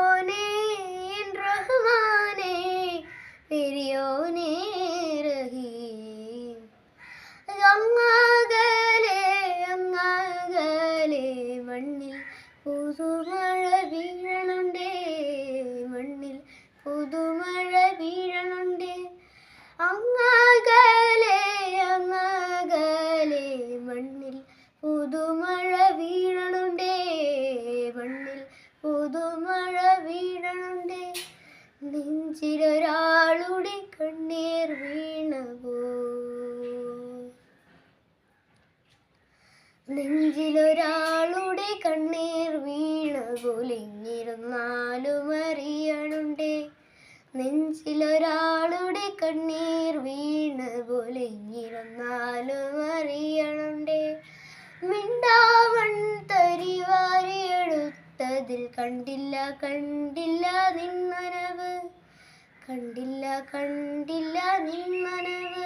പെരിയോനേ റഹ്മാനേ പെരിയോനേ റഹീം അങ്ങാകലെ അങ്ങാകലെ മണ്ണിൽ പുതുമഴ വീഴണുണ്ടേ മണ്ണിൽ പുതുമഴ വീഴ നെഞ്ചിലൊരാളുടെ കണ്ണീർ വീണ് കുലിഞ്ഞിരുന്നാലും അറിയണുണ്ടേ നെഞ്ചിലൊരാളുടെ കണ്ണീർ വീണ് കുലിഞ്ഞിരുന്നാലും അറിയണുണ്ടേ മിണ്ടാവൺ തരിവാരിയെടുത്തതിൽ കണ്ടില്ല കണ്ടില്ല നിന്നനവ്. കണ്ടില്ല കണ്ടില്ല നിന്നനവ്.